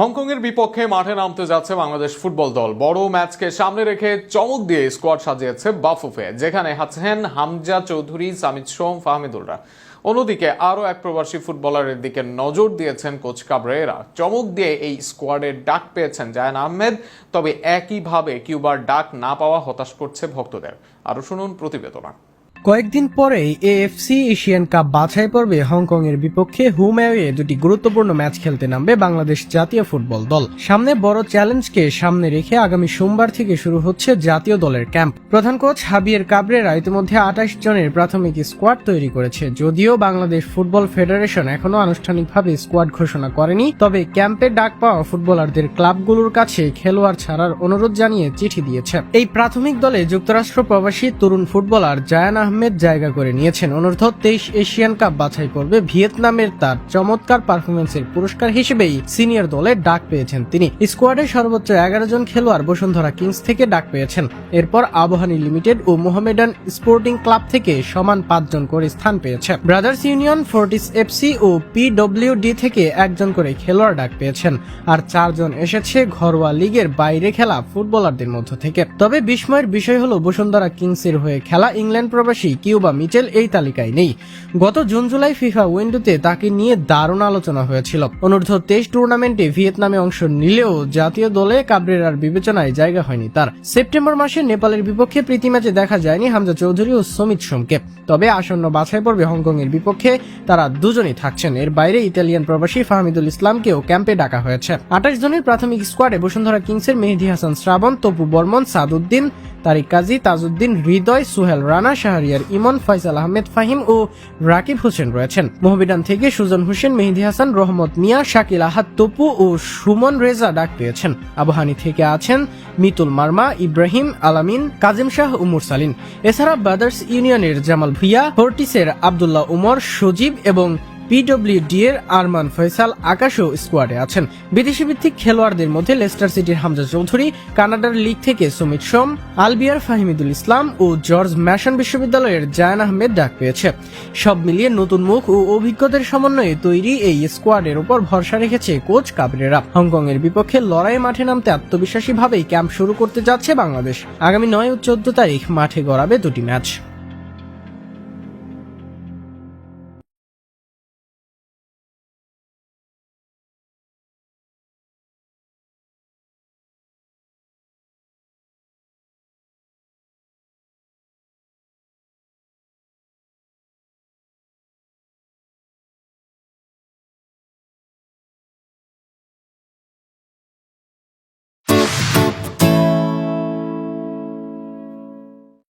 হংকংয়ের বিপক্ষে মাঠে নামতে যাচ্ছে বাংলাদেশ ফুটবল দল। বড় ম্যাচকে সামনে রেখে চমক দিয়ে স্কোয়াড সাজিয়েছে বাফুফে, যেখানে আছেন হামজা চৌধুরী সামিদ সোম, ফাহমিদুলরা। অন্যদিকে আরও এক প্রবাসী ফুটবলারের দিকে নজর দিয়েছেন কোচ কাবরেরা। চমক দিয়ে এই স্কোয়াডের ডাক পেয়েছেন জায়ান আহমেদ, তবে একইভাবে কিউবার ডাক না পাওয়া হতাশ করছে ভক্তদের। আরও শুনুন প্রতিবেদনা। কয়েকদিন পরেই এএফসি এশিয়ান কাপ বাছাই পর্বে হংকং এর বিপক্ষে হুমেওয়ে দুটি গুরুত্বপূর্ণ ম্যাচ খেলতে নামবে বাংলাদেশ জাতীয় ফুটবল দল। সামনে বড় চ্যালেঞ্জকে সামনে রেখে আগামী সোমবার থেকে শুরু হচ্ছে জাতীয় দলের ক্যাম্প। প্রধান কোচ হাবিয়ের কাবরেরা ইতিমধ্যে আঠাশ জনের প্রাথমিক স্কোয়াড তৈরি করেছে। যদিও বাংলাদেশ ফুটবল ফেডারেশন এখনও আনুষ্ঠানিকভাবে স্কোয়াড ঘোষণা করেনি, তবে ক্যাম্পে ডাক পাওয়া ফুটবলারদের ক্লাবগুলোর কাছে খেলোয়াড় ছাড়ার অনুরোধ জানিয়ে চিঠি দিয়েছে। এই প্রাথমিক দলে যুক্তরাষ্ট্র প্রবাসী তরুণ ফুটবলার জায়ান আহমেদ জায়গা করে নিয়েছেন। অনূর্ধ্ব তেইশ এশিয়ান কাপ বাছাই পর্বে ভিয়েতনামের তার। চমৎকার পারফরমেন্সের পুরস্কার হিসেবেই সিনিয়র দলে ডাক পেয়েছেন তিনি। স্কোয়াডে সর্বোচ্চ এগারো জন খেলোয়াড় বসুন্ধরা কিংস থেকে ডাক পেয়েছেন। এরপর আবহানী লিমিটেড ও মোহামেডান স্পোর্টিং ক্লাব থেকে সমান পাঁচজন করে স্থান পেয়েছে ব্রাদার্স ইউনিয়ন, ফোর্টিস এফসি ও পিডব্লিউডি থেকে একজন করে খেলোয়াড় ডাক পেয়েছেন। আর চারজন এসেছে ঘরোয়া লিগের বাইরে খেলা ফুটবলারদের মধ্য থেকে। তবে বিস্ময়ের বিষয় হলো বসুন্ধরা কিংসের হয়ে খেলা ইংল্যান্ড প্রবাসী কিউবা মিচেল এই তালিকায় নেই। গত জুন জুলাই ফিফা উইন্ডোতে তাকে নিয়ে দারুণ আলোচনা হয়েছিল। অনূর্ধ্ব তেইশ টুর্নামেন্টে ভিয়েতনামে অংশ নিলেও জাতীয় দলে কাবরেরার বিবেচনায় জায়গা হয়নি তার। সেপ্টেম্বর মাসে নেপালের বিপক্ষে প্রীতি ম্যাচে দেখা যায়নি হামজা চৌধুরী ও সমিত সোমকে। তবে আসন্ন বাছাই পর্বে হংকং এর বিপক্ষে তারা দুজনই থাকছেন। এর বাইরে ইতালিয়ান প্রবাসী ফাহমিদুল ইসলামকেও ক্যাম্পে ডাকা হয়েছে। আঠাশ জনের প্রাথমিক স্কোয়াডে বসুন্ধরা কিংসের মেহেদি হাসান শ্রাবণ, তপু বর্মন, সাদুদ্দিন, তারিক কাজী, তাজউদ্দিন, হৃদয়, সুহেল রানা শাহরিয়ার ইমন ফাইজাল আহমেদ ফাহিম ও রাকিব হোসেন রয়েছেন। মোহবিডান থেকে সুজন হোসেন, মেহেদি হাসান, রহমত মিয়া, শাকিল আহাদ, তপু ও সুমন রেজা ডাক পেয়েছেন। আবহানি থেকে আছেন মিতুল মার্মা, ইব্রাহিম আলামিন, কাজিম শাহ, উমর মুরসালিন এছাড়া ব্রাদার্স ইউনিয়নের জামাল ভুইয়া, ফোর্টিসের আবদুল্লাহ উমর, সজীব এবং পিডব্লিউডি এর আরমান ফয়সাল আকাশও স্কোয়াডে আছেন। বিদেশি ভিত্তিক খেলোয়াড়দের মধ্যে লেস্টার সিটির হামজা চৌধুরী, কানাডার লিগ থেকে সুমিত সোম, আলবিয়ার ফাহিমিদুল ইসলাম ও জর্জ ম্যাশন বিশ্ববিদ্যালয়ের জায়ান আহমেদ ডাক পেয়েছে। সব মিলিয়ে নতুন মুখ ও অভিজ্ঞদের সমন্বয়ে তৈরি এই স্কোয়াডের উপর ভরসা রেখেছে কোচ কাবরেরা। হংকং এর বিপক্ষে লড়াই মাঠে নামতে আত্মবিশ্বাসী ভাবেই ক্যাম্প শুরু করতে যাচ্ছে বাংলাদেশ। আগামী নয় ও চোদ্দ তারিখ মাঠে গড়াবে দুটি ম্যাচ।